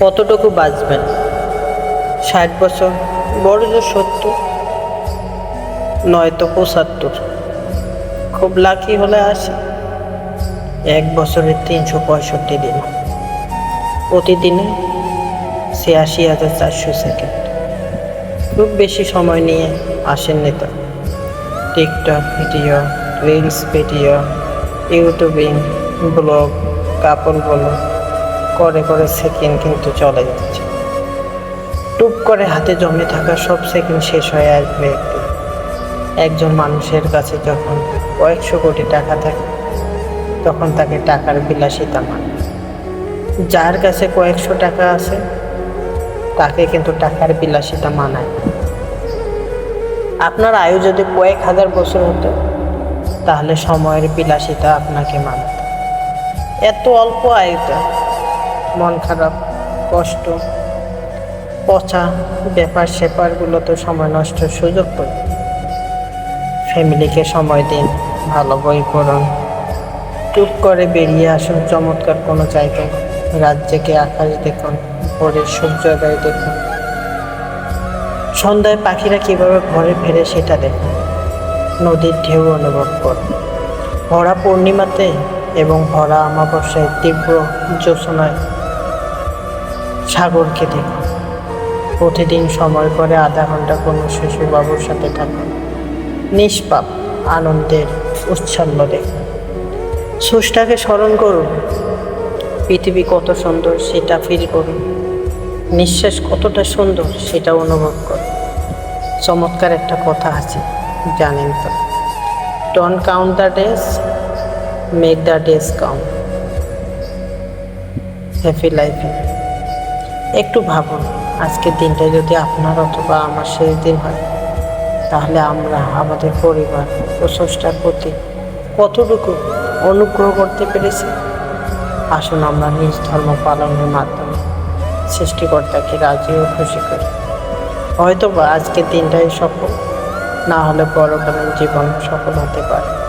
কতটুকু বাঁচবেন? ষাট বছর, বড় যে সত্তর, নয়তো পঁচাত্তর। খুব লাকি হলে আসে। এক বছরের তিনশো পঁয়ষট্টি দিন। প্রতিদিনে ছিয়াশি হাজার চারশো সেকেন্ড খুব বেশি সময় নিয়ে আসেননি তো। TikTok video reels video YouTubing blog কাপড় বলো করে করে সেকেন্ড কিন্তু চলে যাচ্ছে। টুপ করে হাতে জমে থাকা সব সেকেন্ড শেষ হয়ে আসবে একজন মানুষের কাছে যখন কয়েকশো কোটি টাকা থাকে, তখন তাকে টাকার বিলাসিতা মানে। যার কাছে কয়েকশো টাকা আছে, তাকে কিন্তু টাকার বিলাসিতা মানায়। আপনার আয়ু যদি কয়েক হাজার বছর হতো, তাহলে সময়ের বিলাসিতা আপনাকে মানাত। এত অল্প আয়ুটা মন খারাপ, কষ্ট, পচা ব্যাপার স্যাপারগুলো তো সময় নষ্টের সুযোগ পাই ফ্যামিলিকে সময় দিন, ভালো বই পড়ুন। টুক করে বেরিয়ে আসুন চমৎকার কোনো জায়গায়। জেগে আকাশ দেখুন, ভোরের সূর্যোদয় দেখুন। সন্ধ্যায় পাখিরা কীভাবে ঘরে ফেরে সেটা দেখুন। নদীর ঢেউ অনুভব করুন। ভরা পূর্ণিমাতে এবং ভরা আমাবস্যায় তীব্র জ্যোৎস্নায় সাগরকে দেখুন প্রতিদিন সময় করে আধা ঘণ্টা কোনো শিশুবাবুর সাথে থাকুন নিষ্পাপ, আনন্দের উচ্ছন্ন দেখুন স্রষ্টাকে স্মরণ করুন পৃথিবী কত সুন্দর সেটা ফিল করুন নিঃশ্বাস কতটা সুন্দর সেটা অনুভব করুন চমৎকার একটা কথা আছে, জানেন তো। Don't count the days make the days count happy লাইফে একটু ভাবুন, আজকের দিনটা যদি আপনার অথবা আমার শেষ দিন হয়, তাহলে আমরা, আমাদের পরিবার ও স্রষ্টার প্রতি কতটুকু অনুগ্রহ করতে পেরেছি? আসুন আমরা নিজ ধর্ম পালনের মাধ্যমে সৃষ্টিকর্তাকে রাজি ও খুশি করি। হয়তো আজকের দিনটাই সফল, না হলে পরকালীন জীবন সফল হতে পারে।